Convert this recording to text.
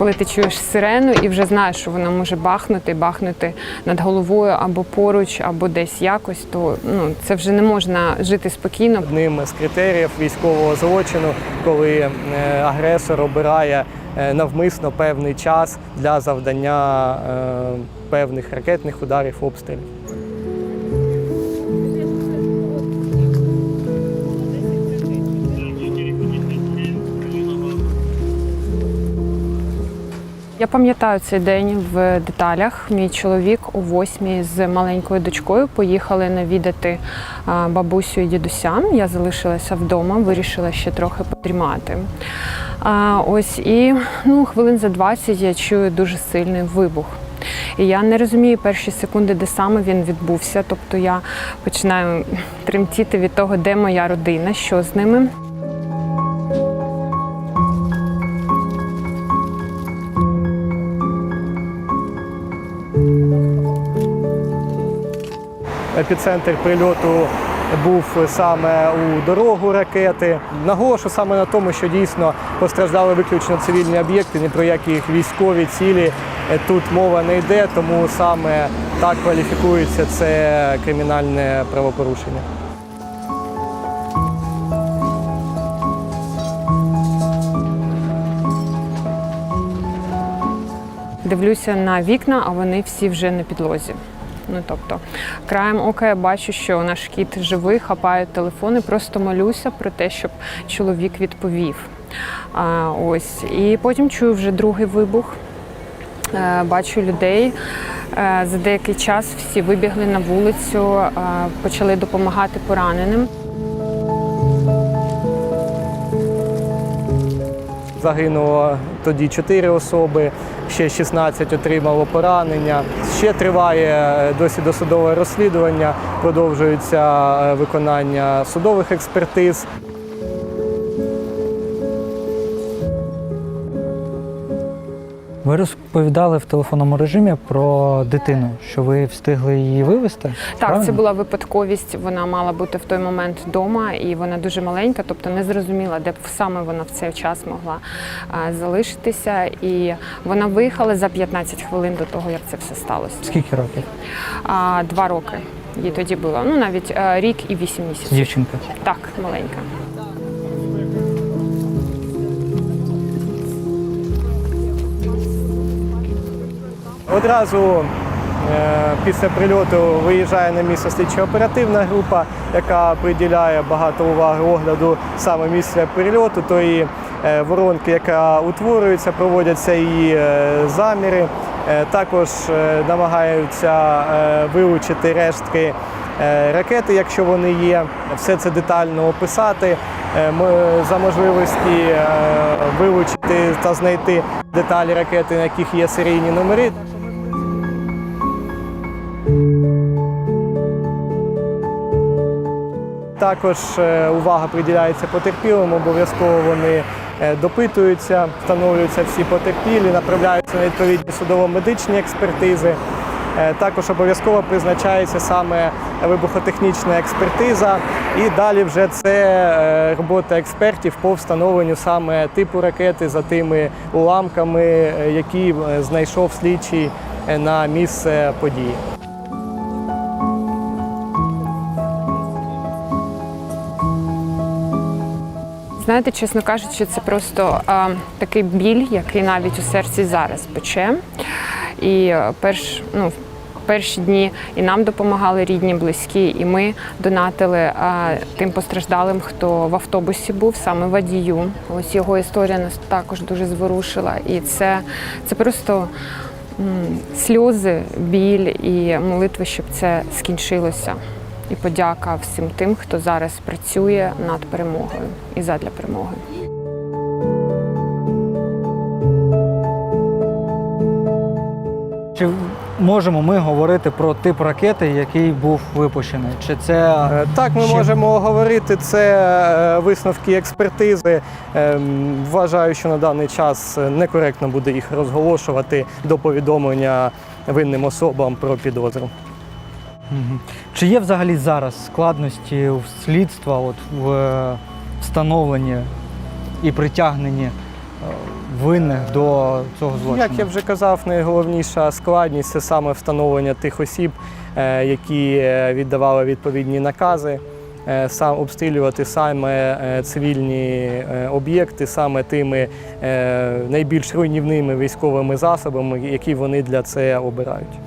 коли ти чуєш сирену і вже знаєш, що вона може бахнути, бахнути над головою або поруч, або десь якось, то ну це вже не можна жити спокійно. Одним з критеріїв військового злочину, коли е, агресор обирає е, навмисно певний час для завдання е, певних ракетних ударів обстрілів. Я пам'ятаю цей день в деталях. Мій чоловік о восьмій з маленькою дочкою поїхали навідати бабусю і дідуся. Я залишилася вдома, вирішила ще трохи подрімати. А, ось і ну, хвилин за 20 я чую дуже сильний вибух. І я не розумію перші секунди, де саме він відбувся. Тобто я починаю тремтіти від того, де моя родина, що з ними. Епіцентр прильоту був саме у дорогу ракети. Наголошу саме на тому, що дійсно постраждали виключно цивільні об'єкти, ні про які військові цілі е, тут мова не йде, тому саме так кваліфікується це кримінальне правопорушення. Дивлюся на вікна, а вони всі вже на підлозі. Ну тобто, краєм ока я бачу, що наш кіт живий, хапає телефон і просто молюся про те, щоб чоловік відповів. А, ось. І потім чую вже другий вибух. Е, Бачу людей. Е, За деякий час всі вибігли на вулицю, е, почали допомагати пораненим. Загинуло тоді 4 особи, ще 16 отримало поранення. Ще триває е, досі досудове розслідування, продовжується е, виконання судових експертиз. Ви розповідали в телефонному режимі про дитину, що ви встигли її вивезти? Так, правильно? це була випадковість. Вона мала бути в той момент вдома, і вона дуже маленька, тобто не зрозуміла, де б саме вона в цей час могла а, залишитися. І вона виїхала за 15 хвилин до того, як це все сталося. Скільки років? А, два роки їй тоді було. Ну навіть а, рік і вісім місяців. Дівчинка. Так, маленька. Одразу е, після прильоту виїжджає на місце слідчо-оперативна група, яка приділяє багато уваги огляду саме місця прильоту, тої е, воронки, яка утворюється, проводяться її е, заміри. Також намагаються вилучити рештки ракети, якщо вони є, все це детально описати. За можливості вилучити та знайти деталі ракети, на яких є серійні номери. Також е, увага приділяється потерпілим, обов'язково вони е, допитуються, встановлюються всі потерпілі, направляються на відповідні судово-медичні експертизи. Е, Також обов'язково призначається саме вибухотехнічна експертиза, і далі вже це робота експертів по встановленню саме типу ракети за тими уламками, які знайшов слідчий на місце події. Знаєте, чесно кажучи, це просто а, такий біль, який навіть у серці зараз пече. І е, перш, ну, перші дні і нам допомагали рідні, близькі, і ми донатили а, тим постраждалим, хто в автобусі був, саме водію. Ось його історія нас також дуже зворушила. І це, це просто сльози, біль і молитви, щоб це скінчилося. І подяка всім тим, хто зараз працює над перемогою і задля перемоги. Чи можемо ми говорити про тип ракети, який був випущений? Чи це Е, Так, ми Ще- можемо говорити. Це е, висновки експертизи. Е, Вважаю, що на даний час некоректно буде їх розголошувати до повідомлення винним особам про підозру. Чи є взагалі зараз складності в слідства от, в е, встановленні і притягненні винних до цього злочину? Як я вже казав, найголовніша складність це саме встановлення тих осіб, е, які е, віддавали відповідні накази. е, Сам обстрілювати саме е, цивільні е, об'єкти, саме тими е, найбільш руйнівними військовими засобами, які вони для це обирають.